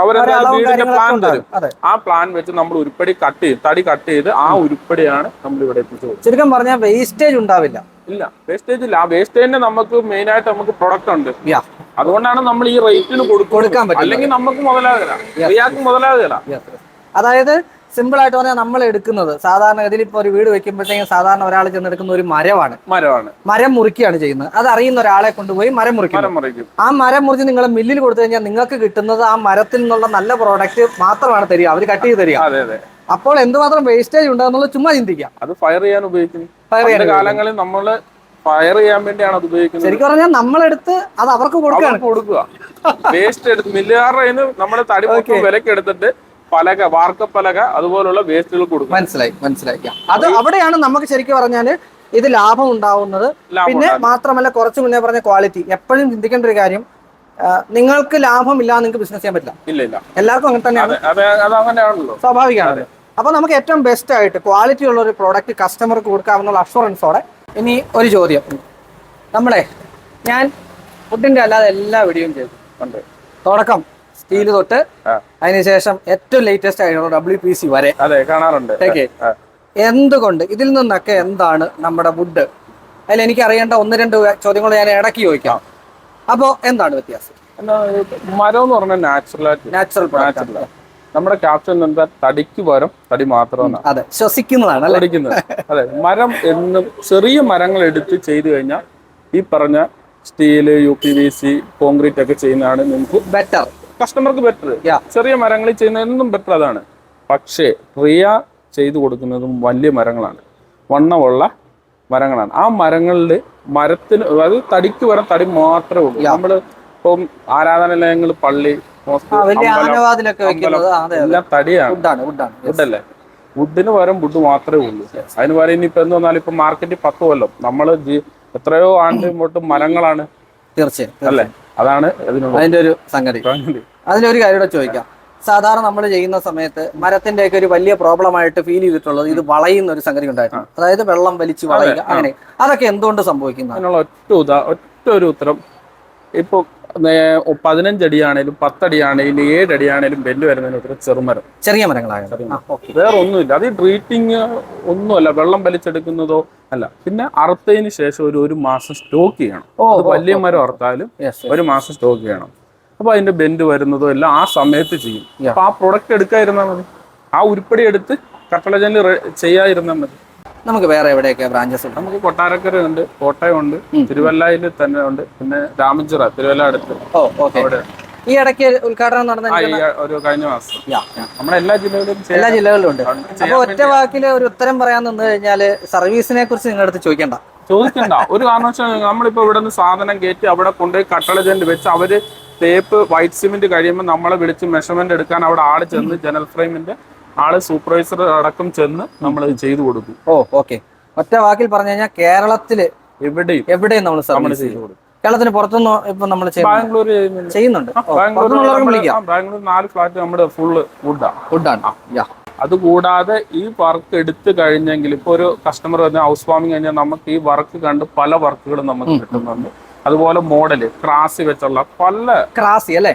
അവരെന്താ വീടിന്റെ പ്ലാൻ തരും. ആ പ്ലാൻ വെച്ച് നമ്മൾ ഉരുപ്പടി കട്ട് ചെയ്ത് തടി കട്ട് ചെയ്ത് ആ ഉരുപ്പടിയാണ് നമ്മൾ ഇവിടെ എത്തിച്ചു ചുരുക്കം പറഞ്ഞാൽ വേസ്റ്റേജ് ഉണ്ടാവില്ല. ഇല്ല വേസ്റ്റേജ് ഇല്ല. ആ വേസ്റ്റേജിന്റെ നമുക്ക് മെയിൻ ആയിട്ട് നമുക്ക് പ്രൊഡക്റ്റ് ഉണ്ട്. അതുകൊണ്ടാണ് നമ്മൾ ഈ റേറ്റിന് കൊടുക്കാൻ പറ്റും അല്ലെങ്കിൽ നമുക്ക് മുതലാകില്ല റിയാക്ക് മുതലാകില്ല അതായത് സിമ്പിൾ ആയിട്ട് പറഞ്ഞാൽ നമ്മൾ എടുക്കുന്നത്. സാധാരണ ഇതിൽ ഇപ്പോൾ ഒരു വീട് വെക്കുമ്പോഴത്തേക്കും സാധാരണ ഒരാൾ ചെന്നെടുക്കുന്ന ഒരു മരമാണ്. മരമാണ്. മരം മുറിക്കുകയാണ് ചെയ്യുന്നത്. അത് അറിയുന്ന ഒരാളെ കൊണ്ടുപോയി മരം മുറിക്കും. മരം മുറിക്കും. ആ മരം മുറിച്ച് നിങ്ങൾ മില്ലിൽ കൊടുത്തു കഴിഞ്ഞാൽ നിങ്ങൾക്ക് കിട്ടുന്നത് ആ മരത്തിൽ നിന്നുള്ള നല്ല പ്രോഡക്റ്റ് മാത്രമാണ് തരിക. അവർ കട്ട് ചെയ്ത് തരിക. അപ്പോൾ എന്തുമാത്രം വേസ്റ്റേജ് ഉണ്ടാകുന്നുള്ളത് ചുമ്മാ ചിന്തിക്കാം. അത് ഫയർ ചെയ്യാൻ ഉപയോഗിക്കുന്നു. ഫയർ ചെയ്യാൻ കാലങ്ങളിൽ നമ്മൾ ഫയർ ചെയ്യാൻ വേണ്ടിയാണ് അത് ഉപയോഗിക്കുന്നത്. ശരിക്കും പറഞ്ഞാൽ നമ്മളെടുത്ത് അത് അവർക്ക് കൊടുക്കുക. വേസ്റ്റ് എടുത്ത് മില്ലുകാരുടെ നമ്മുടെ തടി വിലക്കെടുത്തിട്ട് വിലക്ക് എടുത്തിട്ട് പലക വാർക്കപ്പലക അതുപോലുള്ള വേസ്റ്റുകൾ കൊടുക്കും. മനസ്സിലായി മനസ്സിലായി. അത് അവിടെയാണ് നമുക്ക് ശരിക്കും പറഞ്ഞാൽ ഇത് ലാഭം ഉണ്ടാവുന്നത്. പിന്നെ മാത്രമല്ല കുറച്ച് മുന്നേ പറഞ്ഞ ക്വാളിറ്റി എപ്പോഴും ചിന്തിക്കേണ്ട ഒരു കാര്യം നിങ്ങൾക്ക് ലാഭം ഇല്ല നിങ്ങൾക്ക് ബിസിനസ് ചെയ്യാൻ പറ്റില്ല. ഇല്ല ഇല്ല. എല്ലാവർക്കും അങ്ങനെ തന്നെയാണ്. സ്വാഭാവികമാണ്. അപ്പൊ നമുക്ക് ഏറ്റവും ബെസ്റ്റ് ആയിട്ട് ക്വാളിറ്റി ഉള്ള ഒരു പ്രോഡക്റ്റ് കസ്റ്റമർക്ക് കൊടുക്കാവുന്ന അഷുറൻസോടെ ഇനി ഒരു ചോദ്യം. നമ്മളെ ഞാൻ ഫുഡിന്റെ അല്ലാതെ എല്ലാ വീഡിയോയും ചെയ്തു. തുടക്കം. സ്റ്റീൽ തൊട്ട്. അതിനുശേഷം ഏറ്റവും ലേറ്റസ്റ്റ് ആയിട്ടുള്ള ഡബ്ല്യു പി സി വരെ. അതെ കാണാറുണ്ട്. എന്തുകൊണ്ട്? ഇതിൽ നിന്നൊക്കെ എന്താണ് നമ്മുടെ വുഡ് അതിൽ എനിക്ക് അറിയേണ്ട ഒന്ന് രണ്ട് ചോദ്യങ്ങൾ ഞാൻ ഇടയ്ക്ക് ചോദിക്കാം. അപ്പോ എന്താണ് വ്യത്യാസം? മരം എന്ന് പറഞ്ഞാൽ നാച്ചുറൽ നാച്ചുറൽ നാച്ചുറൽ നമ്മുടെ ക്യാപ്ഷൻ എന്താ തടിക്ക് പകരം തടി മാത്രമാണ് അതെ ശ്വസിക്കുന്നതാണ് തടിക്കുന്നത് അതെ മരം എന്നും ചെറിയ മരങ്ങൾ എടുത്ത് ചെയ്തു കഴിഞ്ഞാൽ ഈ പറഞ്ഞ steel U P V C concrete ഒക്കെ ചെയ്യുന്നതാണ് നിങ്ങൾക്ക് ബെറ്റർ കസ്റ്റമർക്ക് ബെറ്റർ ചെറിയ മരങ്ങളിൽ ചെയ്യുന്നതെന്നും ബെറ്റർ അതാണ്. പക്ഷേ പ്രിയ ചെയ്തു കൊടുക്കുന്നതും വലിയ മരങ്ങളാണ്. വണ്ണമുള്ള മരങ്ങളാണ്. ആ മരങ്ങളിൽ മരത്തിന് അത് തടിക്ക് വരാൻ തടി മാത്രമേ ഉള്ളൂ. നമ്മൾ നമ്മൾ ഇപ്പം ആരാധനാലയങ്ങൾ പള്ളി എല്ലാം തടിയാണ്. വുഡല്ലേ വുഡിന് പകരം വുഡ് മാത്രമേ ഉള്ളൂ. അതിന് പകരം ഇനിയിപ്പോ എന്ന് പറഞ്ഞാൽ ഇപ്പൊ മാർക്കറ്റിൽ പത്ത് കൊല്ലം. നമ്മൾ എത്രയോ ആണ്ട് ഇങ്ങോട്ട് മരങ്ങളാണ്. തീർച്ചയായും അല്ലേ? അതാണ് അതിന്റെ ഒരു സംഗതി. അതിനൊരു അതിലൊരു കാര്യം ചോദിക്കാം. സാധാരണ നമ്മൾ ചെയ്യുന്ന സമയത്ത് മരത്തിന്റെ ഒക്കെ ഒരു വലിയ പ്രോബ്ലം ആയിട്ട് ഫീൽ ചെയ്തിട്ടുള്ളത് ഇത് വളയുന്ന ഒരു സംഗതി ഉണ്ടായിട്ടുണ്ട് അതായത് വെള്ളം വലിച്ചു വളയുക അങ്ങനെ. അതൊക്കെ എന്തുകൊണ്ട് സംഭവിക്കുന്നത് അതിനുള്ള ഒറ്റ ഉദാ ഒറ്റ ഒരു ഉത്തരം. ഇപ്പൊ പതിനഞ്ചടിയാണേലും പത്തടിയാണേലും ഏഴടിയാണേലും ബെല്ല് വരുന്നതിന് ഒത്തിരി ചെറുമരം ചെറിയ മരങ്ങളാണ്. വേറെ ഒന്നുമില്ല അത് ട്രീറ്റിങ് ഒന്നുമല്ല വെള്ളം വലിച്ചെടുക്കുന്നതോ അല്ല. പിന്നെ അറുത്തതിന് ശേഷം ഒരു ഒരു മാസം സ്റ്റോക്ക് ചെയ്യണം. അത് വലിയ മരം അറുത്താലും. ഒരു മാസം സ്റ്റോക്ക് ചെയ്യണം. അപ്പൊ അതിന്റെ ബെൻഡ് വരുന്നതോ എല്ലാം ആ സമയത്ത് ചെയ്യും. അപ്പൊ ആ പ്രൊഡക്റ്റ് എടുക്കാതിരുന്നാൽ മതി. ആ ഉരുപ്പടി എടുത്ത് കട്ടളജനിൽ ചെയ്യാതിരുന്നാൽ മതി. നമുക്ക് വേറെ എവിടെയൊക്കെ ബ്രാഞ്ചസ് ഉണ്ട്? നമുക്ക് കൊട്ടാരക്കര ഉണ്ട് കോട്ടയം ഉണ്ട് തിരുവല്ലയിൽ തന്നെ ഉണ്ട് പിന്നെ രാമഞ്ചിറ തിരുവല്ല അടുത്ത്. Oh okay. ഈ ഇടയ്ക്ക് ഉദ്ഘാടനം നടന്ന ഒരു കഴിഞ്ഞ മാസം. നമ്മുടെ എല്ലാ ജില്ലകളിലും എല്ലാ ജില്ലകളിലും ഉണ്ട്. അപ്പൊ ഒറ്റ വാക്കിൽ ഒരു ഉത്തരം പറയാൻ നിന്ന് കഴിഞ്ഞാൽ സർവീസിനെ കുറിച്ച് നിങ്ങളുടെ അടുത്ത് ചോദിക്കണ്ട. ചോദിക്കണ്ട. ഒരു കാരണവശാലും നമ്മളിപ്പോ ഇവിടെ നിന്ന് സാധനം കയറ്റി അവിടെ കൊണ്ടുപോയി കട്ടളജന്റ് വെച്ച് അവർ തേപ്പ് വൈറ്റ് സിമെന്റ് കഴിയുമ്പോൾ നമ്മളെ വിളിച്ച് മെഷർമെന്റ് എടുക്കാൻ അവിടെ ആൾ ചെന്ന് ജനൽ ഫ്രെയിമിന്റെ ആൾ സൂപ്പർവൈസർ അടക്കം ചെന്ന് നമ്മൾ ചെയ്തു കൊടുക്കും. ഓ ഓക്കെ ഒറ്റ വാക്കിൽ പറഞ്ഞു കഴിഞ്ഞാൽ കേരളത്തിൽ എവിടെയും എവിടെയും നമ്മൾ സർവീസ് ചെയ്തു കൊടുക്കും. കേരളത്തിന് പുറത്തുനിന്ന് ഇപ്പൊ നമ്മൾ ബാംഗ്ലൂർ ചെയ്യുന്നുണ്ട്. ബാംഗ്ലൂർ നാല് ഫ്ലാറ്റ് നമ്മുടെ ഫുള്ള് വുഡാണ് ഫുഡാണ് യാ അതുകൂടാതെ ഈ വർക്ക് എടുത്തു കഴിഞ്ഞെങ്കിൽ ഇപ്പൊ ഒരു കസ്റ്റമർ വന്ന് ഹൗസ് വാമിങ് കഴിഞ്ഞാൽ നമുക്ക് ഈ വർക്ക് കണ്ട് പല വർക്കുകളും നമുക്ക് കിട്ടുന്നുണ്ട്. അതുപോലെ മോഡൽ ക്രാസ് വെച്ചുള്ള പല ക്രാസി അല്ലേ?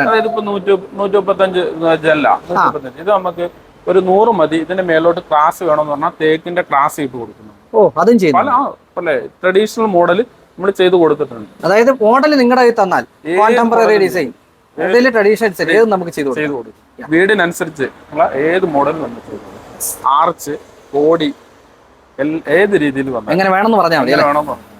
അതായത് ഇപ്പൊ നൂറ്റി നൂറ്റി മുപ്പത്തഞ്ച് ജല്ല മുപ്പത്തഞ്ച് ഇത് നമുക്ക് ഒരു നൂറ് മതി. ഇതിന്റെ മേലോട്ട് ക്രാസ് വേണമെന്ന് പറഞ്ഞാൽ തേക്കിന്റെ ക്രാസ് ഇട്ട് കൊടുക്കുന്നു. ഓ അതും ചെയ്യുന്നു. പല പല ട്രഡീഷണൽ മോഡൽ നമ്മൾ ചെയ്ത് കൊടുത്തിട്ടുണ്ട്. അതായത് മോഡൽ നിങ്ങളുടെ കയ്യിൽ തന്നാൽ കോണ്ടംപററി ഡിസൈൻ ഏതെങ്കിലും ട്രഡീഷണൽ ഏത് നമുക്ക് ചെയ്തു കൊടുക്കാം. ചെയ്ത് കൊടുക്കും. വീടിനനുസരിച്ച് ഉള്ള ഏത് മോഡൽ നമ്മൾ ചെയ്ത് ആർച്ച് ബോഡി ഏത് രീതിയിൽ വന്നു എങ്ങനെ വേണമെന്ന് പറഞ്ഞാൽ മതി വേണമെന്ന് പറഞ്ഞു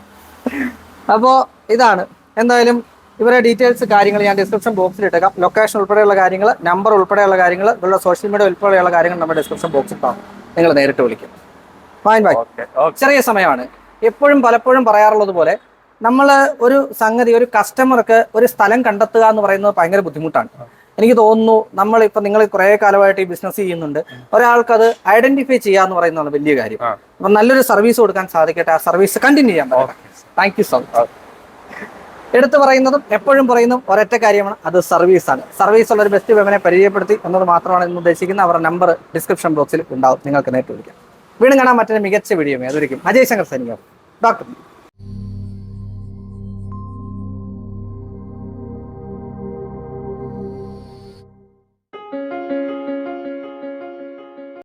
അപ്പോൾ ഇതാണ്. എന്തായാലും ഇവരുടെ ഡീറ്റെയിൽസ് കാര്യങ്ങൾ ഞാൻ ഡിസ്ക്രിപ്ഷൻ ബോക്സിൽ ഇട്ടേക്കാം. ലൊക്കേഷൻ ഉൾപ്പെടെയുള്ള കാര്യങ്ങൾ നമ്പർ ഉൾപ്പെടെയുള്ള കാര്യങ്ങൾ ഇവരുടെ സോഷ്യൽ മീഡിയ ഉൾപ്പെടെയുള്ള കാര്യങ്ങൾ നമ്മുടെ ഡിസ്ക്രിപ്ഷൻ ബോക്സിൽ കാണും. നിങ്ങൾ നേരിട്ട് വിളിക്കും. ഫൈൻ ബൈ ചെറിയ സമയമാണ്. എപ്പോഴും പലപ്പോഴും പറയാറുള്ളത് പോലെ നമ്മൾ ഒരു സംഗതി ഒരു കസ്റ്റമർക്ക് ഒരു സ്ഥലം കണ്ടെത്തുക എന്ന് പറയുന്നത് ഭയങ്കര ബുദ്ധിമുട്ടാണ്. എനിക്ക് തോന്നുന്നു നമ്മൾ ഇപ്പൊ നിങ്ങൾ കുറെ കാലമായിട്ട് ഈ ബിസിനസ് ചെയ്യുന്നുണ്ട്. ഒരാൾക്ക് അത് ഐഡന്റിഫൈ ചെയ്യാന്ന് പറയുന്നതാണ് വലിയ കാര്യം. അപ്പൊ നല്ലൊരു സർവീസ് കൊടുക്കാൻ സാധിക്കട്ടെ. ആ സർവീസ് കണ്ടിന്യൂ ചെയ്യാൻ താങ്ക് യു സോ മച്ച് എടുത്തു പറയുന്നതും എപ്പോഴും പറയുന്നതും ഒരൊറ്റ കാര്യമാണ്. അത് സർവീസാണ് സർവീസ് ഉള്ള ഒരു ബെസ്റ്റ് വിമനെ പരിചയപ്പെടുത്തി എന്നത് മാത്രമാണ് ഇന്ന് ഉദ്ദേശിക്കുന്നത്. അവരുടെ നമ്പർ ഡിസ്ക്രിപ്ഷൻ ബോക്സിൽ ഉണ്ടാവും. നിങ്ങൾക്ക് നേരിട്ട് വിളിക്കാം. വീണ്ടും കാണാൻ മറ്റൊരു മികച്ച വീഡിയോ അതൊരിക്കും അജയ് ശങ്കർ സൈനിക. ഡോക്ടർ